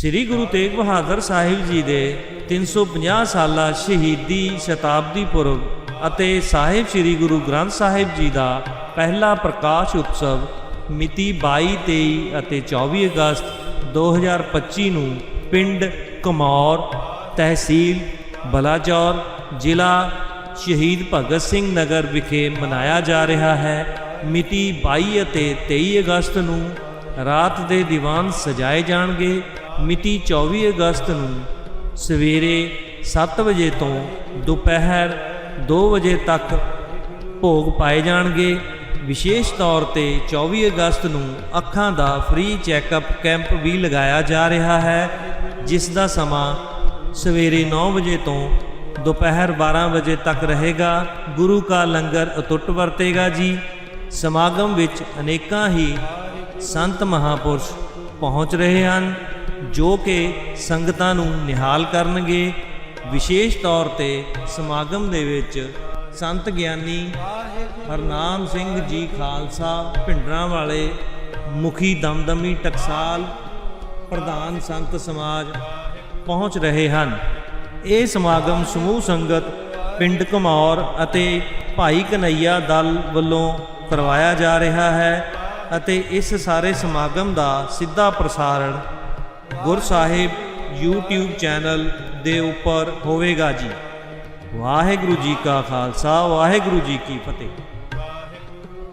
ਸ੍ਰੀ ਗੁਰੂ ਤੇਗ ਬਹਾਦਰ ਸਾਹਿਬ ਜੀ ਦੇ 350 ਸਾਲਾ ਸ਼ਹੀਦੀ ਸ਼ਤਾਬਦੀ ਪੁਰਬ ਅਤੇ ਸਾਹਿਬ ਸ੍ਰੀ ਗੁਰੂ ਗ੍ਰੰਥ ਸਾਹਿਬ ਜੀ ਦਾ ਪਹਿਲਾ ਪ੍ਰਕਾਸ਼ ਉਤਸਵ ਮਿਤੀ 22 23 ਅਤੇ 24 ਅਗਸਤ 2025 ਨੂੰ ਪਿੰਡ ਕਮੌਰ, ਤਹਿਸੀਲ ਬਲਾਚੌਰ, ਜ਼ਿਲ੍ਹਾ ਸ਼ਹੀਦ ਭਗਤ ਸਿੰਘ ਨਗਰ ਵਿਖੇ ਮਨਾਇਆ ਜਾ ਰਿਹਾ ਹੈ। ਮਿਤੀ 22 ਅਤੇ 23 ਅਗਸਤ ਨੂੰ ਰਾਤ ਦੇ ਦੀਵਾਨ ਸਜਾਏ ਜਾਣਗੇ। ਮਿਤੀ 24 ਅਗਸਤ ਨੂੰ ਸਵੇਰੇ 7 ਵਜੇ ਤੋਂ ਦੁਪਹਿਰ 2 ਵਜੇ ਤੱਕ ਭੋਗ ਪਾਏ ਜਾਣਗੇ। ਵਿਸ਼ੇਸ਼ ਤੌਰ ਤੇ 24 ਅਗਸਤ ਨੂੰ ਅੱਖਾਂ ਦਾ ਫ੍ਰੀ ਚੈੱਕਅਪ ਕੈਂਪ ਵੀ ਲਗਾਇਆ ਜਾ ਰਿਹਾ ਹੈ, ਜਿਸ ਦਾ ਸਮਾਂ ਸਵੇਰੇ 9 ਵਜੇ ਤੋਂ ਦੁਪਹਿਰ 12 ਵਜੇ ਤੱਕ ਰਹੇਗਾ। ਗੁਰੂ ਕਾ ਲੰਗਰ ਅਟੁੱਟ ਵਰਤੇਗਾ ਜੀ। ਸਮਾਗਮ ਵਿੱਚ ਅਨੇਕਾਂ ਹੀ ਸੰਤ ਮਹਾਪੁਰਸ਼ ਪਹੁੰਚ ਰਹੇ ਹਨ, ਜੋ ਕਿ ਸੰਗਤਾਂ ਨੂੰ ਨਿਹਾਲ ਕਰਨਗੇ। ਵਿਸ਼ੇਸ਼ ਤੌਰ ਤੇ ਸਮਾਗਮ ਦੇ ਵਿੱਚ ਸੰਤ ਗਿਆਨੀ ਹਰਨਾਮ ਸਿੰਘ ਜੀ ਖਾਲਸਾ, ਭਿੰਡਰਾਂ ਵਾਲੇ ਮੁਖੀ ਦਮਦਮੀ ਟਕਸਾਲ ਪ੍ਰਧਾਨ ਸੰਤ ਸਮਾਜ ਪਹੁੰਚ ਰਹੇ ਹਨ। ਇਹ ਸਮਾਗਮ ਸਮੂਹ ਸੰਗਤ, ਪਿੰਡ ਘਮੌਰ ਅਤੇ ਭਾਈ ਕਨਈਆ ਦਲ ਵੱਲੋਂ ਕਰਵਾਇਆ ਜਾ ਰਿਹਾ ਹੈ। ਅਤੇ ਇਸ ਸਾਰੇ ਸਮਾਗਮ ਦਾ ਸਿੱਧਾ ਪ੍ਰਸਾਰਣ ਗੁਰ ਸਾਹਿਬ YouTube ਚੈਨਲ ਦੇ ਉੱਪਰ ਹੋਵੇਗਾ ਜੀ। ਵਾਹਿਗੁਰੂ ਜੀ ਕਾ ਖਾਲਸਾ, ਵਾਹਿਗੁਰੂ ਜੀ ਕੀ ਫਤਿਹ।